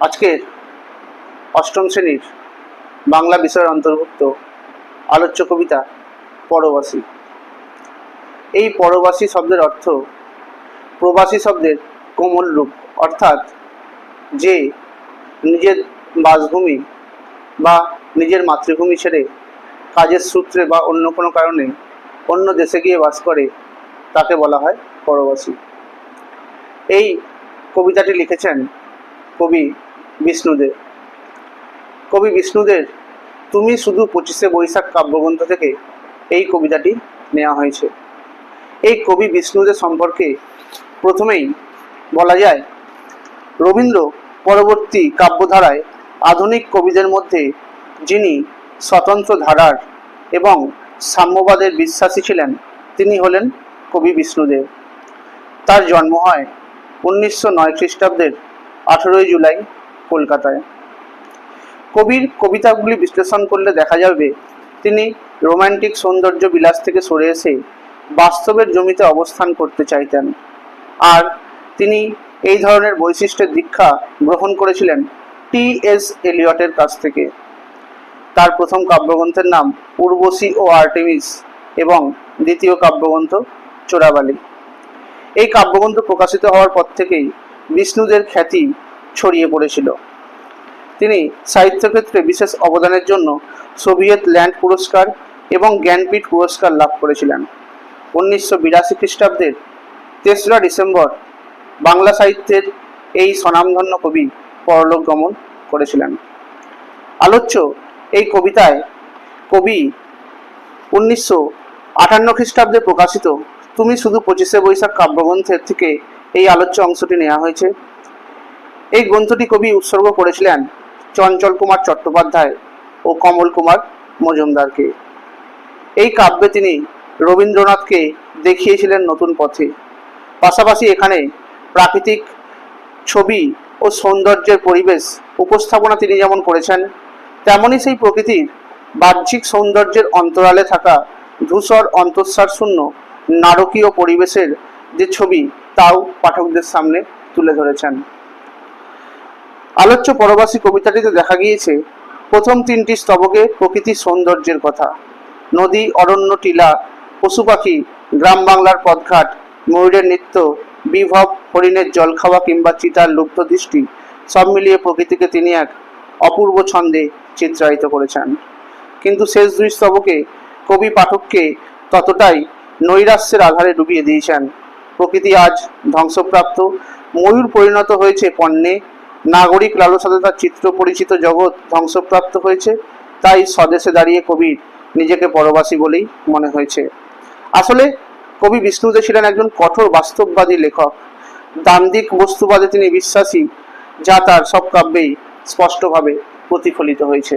আজকের অষ্টম শ্রেণির বাংলা বিষয়ের অন্তর্ভুক্ত আলোচ্য কবিতা পরবাসী। এই পরবাসী শব্দের অর্থ প্রবাসী শব্দের কোমল রূপ। অর্থাৎ যে নিজের বাসভূমি বা নিজের মাতৃভূমি ছেড়ে কাজের সূত্রে বা অন্য কোনো কারণে অন্য দেশে গিয়ে বাস করে, তাকে বলা হয় পরবাসী। এই কবিতাটি লিখেছেন কবি বিষ্ণুদেব কবি বিষ্ণুদের, তুমি শুধু পঁচিশে বৈশাখ কাব্যগ্রন্থ থেকে এই কবিতাটি নেওয়া হয়েছে। এই কবি বিষ্ণুদের সম্পর্কে প্রথমেই বলা যায়, রবীন্দ্র পরবর্তী কাব্যধারায় আধুনিক কবিদের মধ্যে যিনি স্বতন্ত্র ধারার এবং সাম্যবাদের বিশ্বাসী ছিলেন, তিনি হলেন কবি বিষ্ণুদেব। তার জন্ম হয় উনিশশো নয় খ্রিস্টাব্দের আঠেরোই জুলাই কলকাতায়। কবির কবিতাগুলি বিশ্লেষণ করলে দেখা যাবে, তিনি রোমান্টিক সৌন্দর্য বিলাস থেকে সরে এসে বাস্তবের জমিতে অবস্থান করতে চাইতেন। আর তিনি এই ধরনের বৈশিষ্ট্যের দীক্ষা গ্রহণ করেছিলেন টি এস এলিয়টের কাছ থেকে। তার প্রথম কাব্যগ্রন্থের নাম উর্বশী ও আর্টেমিস এবং দ্বিতীয় কাব্যগ্রন্থ চোরাবালি। এই কাব্যগ্রন্থ প্রকাশিত হওয়ার পর থেকেই বিষ্ণুদের খ্যাতি ছড়িয়ে পড়েছিল। তিনি সাহিত্যক্ষেত্রে বিশেষ অবদানের জন্য সোভিয়েত ল্যান্ড পুরস্কার এবং জ্ঞানপীঠ পুরস্কার লাভ করেছিলেন। উনিশশো বিরাশি খ্রিস্টাব্দের তেসরা ডিসেম্বর বাংলা সাহিত্যের এই স্বনামধন্য কবি পরলোক গমন করেছিলেন। আলোচ্য এই কবিতায় কবি উনিশশো আটান্ন খ্রিস্টাব্দে প্রকাশিত, তুমি শুধু পঁচিশে বৈশাখ কাব্যগ্রন্থের থেকে এই আলোচ্য অংশটি নেওয়া হয়েছে এই গ্রন্থটি কবি উৎসর্গ করেছিলেন চঞ্চল কুমার চট্টোপাধ্যায় ও কমল কুমার মজুমদারকে। এই কাব্যে তিনি রবীন্দ্রনাথকে দেখিয়েছিলেন নতুন পথে। পাশাপাশি এখানে প্রাকৃতিক ছবি ও সৌন্দর্যের পরিবেশ উপস্থাপনা তিনি যেমন করেছেন তেমনই সেই প্রকৃতির বাহ্যিক সৌন্দর্যের অন্তরালে থাকা ধূসর অন্তঃসার শূন্য নারকীয় পরিবেশের যে ছবি, তাও পাঠকদের সামনে তুলে ধরেছেন। আলোচ্য পরবাসী কবিতাটিতে দেখা গিয়েছে প্রথম তিনটি স্তবকে প্রকৃতির সৌন্দর্যের কথা। নদী, অরণ্য, টিলা, পশু পাখি, গ্রাম বাংলার পথঘাট, ময়ূরের নৃত্য, বিভব, হরিণের জল খাওয়া কিংবা চিতার লুব্ধ দৃষ্টি, সব মিলিয়ে প্রকৃতিকে তিনি এক অপূর্ব ছন্দে চিত্রায়িত করেছেন। কিন্তু শেষ দুই স্তবকে কবি পাঠককে ততটাই নৈরাশ্যের আধারে ডুবিয়ে দিয়েছেন। প্রকৃতি আজ ধ্বংসপ্রাপ্ত, ময়ূর পরিণত হয়েছে পণ্যে নাগরিক লালসাতে তার চিত্র পরিচিত জগৎ ধ্বংসপ্রাপ্ত হয়েছে, তাই স্বদেশে দাঁড়িয়ে কবির নিজেকে পরবাসী বলেই মনে হয়েছে। আসলে কবি বিষ্ণুদে ছিলেন একজন কঠোর বাস্তববাদী লেখক। দান্দিক বস্তুবাদে তিনি বিশ্বাসী, যা তার সব কাব্যেই স্পষ্টভাবে প্রতিফলিত হয়েছে।